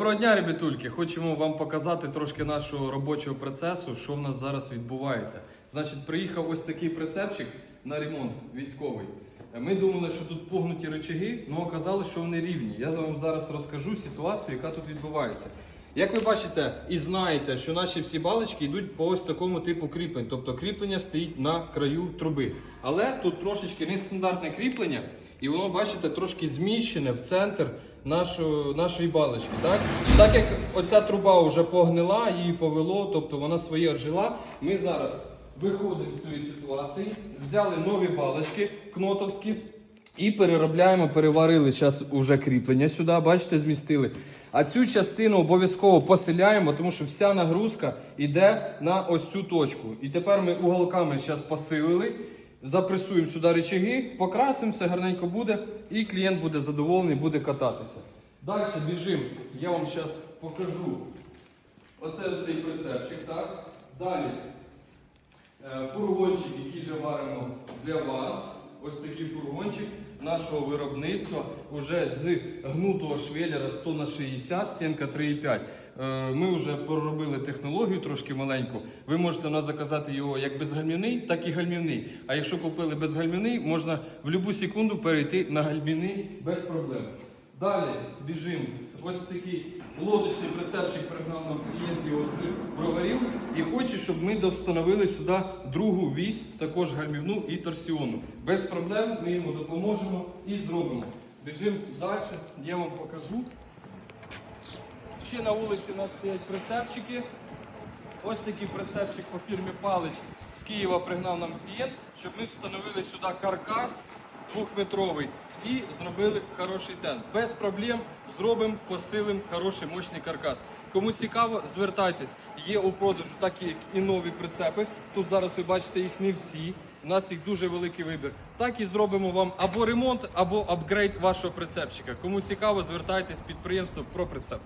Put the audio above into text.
Доброго дня, ребятульки! Хочемо вам показати трошки нашого робочого процесу, що в нас зараз відбувається. Значить, приїхав ось такий прицепчик на ремонт військовий. Ми думали, що тут погнуті рычаги, але оказалось, що вони рівні. Я вам зараз розкажу ситуацію, яка тут відбувається. Як ви бачите і знаєте, що наші всі балочки йдуть по ось такому типу кріплень, тобто кріплення стоїть на краю труби. Але тут трошечки нестандартне кріплення, і воно, бачите, трошки зміщене в центр нашої, нашої балочки. Так? так як оця труба вже погнила, її повело, тобто вона своє отжила, ми зараз виходимо з цієї ситуації, взяли нові балочки кнотовські. І переробляємо, переварили зараз уже кріплення сюди, бачите, змістили. А цю частину обов'язково поселяємо, тому що вся нагрузка йде на ось цю точку. І тепер ми уголками зараз посилили, запресуємо сюди речаги, покрасимо, все гарненько буде, і клієнт буде задоволений, буде кататися. Далі біжимо, я вам зараз покажу. Оце цей прицепчик, так? Далі Е, Фургончик, який же варимо для вас. Ось такий фургончик нашого виробництва уже з гнутого швеллера 100 на 60, стінка 3,5. Е, Ми вже проробили технологію трошки маленьку. Ви можете у нас заказати його як безгальмівний, так і гальмівний. А якщо купили безгальмівний, можна в будь-яку секунду перейти на гальмівний без проблем. Далі біжимо. Ось такий лодочний прицепчик пригнав нам клієнт його з і хоче, щоб ми довстановили сюди другу вісь, також гальмівну і торсіонну. Без проблем ми йому допоможемо і зробимо. Біжимо далі, я вам покажу. Ще на вулиці у нас стоять прицепчики. Ось такий прицепчик по фірмі Палич з Києва пригнав нам клієнт, щоб ми встановили сюди каркас двохметровий і зробили хороший тент. Без проблем зробимо, посилимо хороший мощний каркас. Кому цікаво, звертайтесь. Є у продажу такі і нові прицепи. Тут зараз ви бачите їх не всі. У нас їх дуже великий вибір. Так і зробимо вам або ремонт, або апгрейд вашого прицепчика. Кому цікаво, звертайтесь підприємство про прицеп.